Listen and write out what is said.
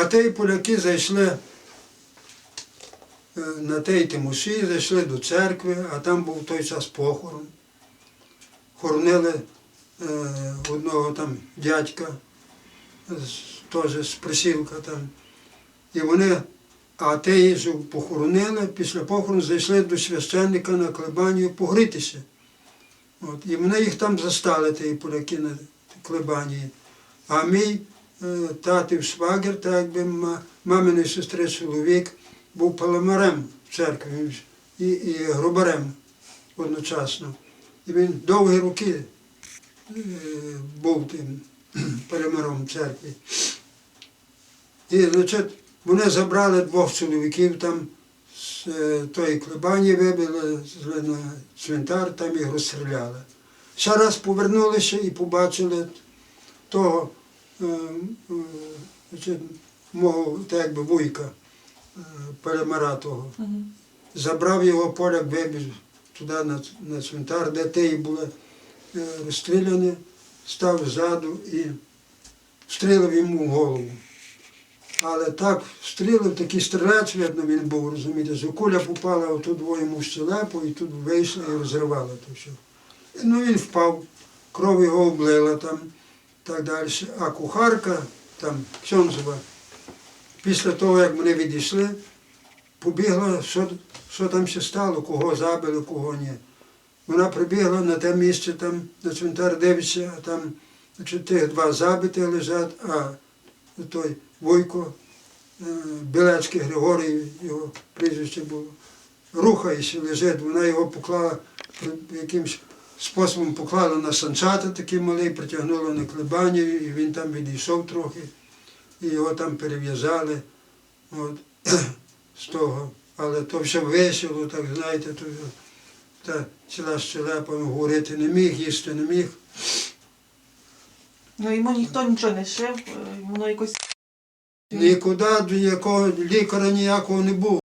А ті поляки зайшли е, на тій Тимоші, зайшли до церкви, а там був той час похорон. Хоронили е, одного там дядька, теж з присілка там. І вони, а те ж похоронили, після похорону зайшли до священника на клебанію погрітися. От. І вони їх там застали, ті поляки на клебанії. А мій татів швагер, так якби ма- маминої сестри чоловік, був паламарем в церкві і, і грубарем одночасно. І він довгі роки е, був тим паламаром в церкві. І значить, вони забрали двох чоловіків там з е, тої клебані, вибили на цвинтар, там їх розстріляли. Ще раз повернулися і побачили того е, е, значить, мого так якби вуйка е, Палемара того. Забрав його поляк, вибіг туди на, на цвинтар, де ті були е, розстріляні, став ззаду і стрілив йому в голову. Але так стрілив, такий стрілець, видно, він був, розумієте, що куля попала отут йому в щелепу і тут вийшла і розривала то все. Ну він впав, кров його облила там, так далі. А кухарка, там, Ксьонзова, після того, як вони відійшли, побігла, що, що там ще стало, кого забили, кого ні. Вона прибігла на те місце, там, на цвинтар дивиться, а там значить, тих два забиті лежать, а той Войко, е, Білецький Григорій, його прізвище було, рухається, лежить, вона його поклала, якимсь способом поклала на санчата такий малий, притягнула на клебанію, і він там відійшов трохи, і його там перев'язали от, з того. Але то все весело, так знаєте, то, та ціла щелепа говорити не міг, їсти не міг. Ну йому ніхто нічого не шив, е, воно якось. Нікуди до якого лікаря ніякого не було.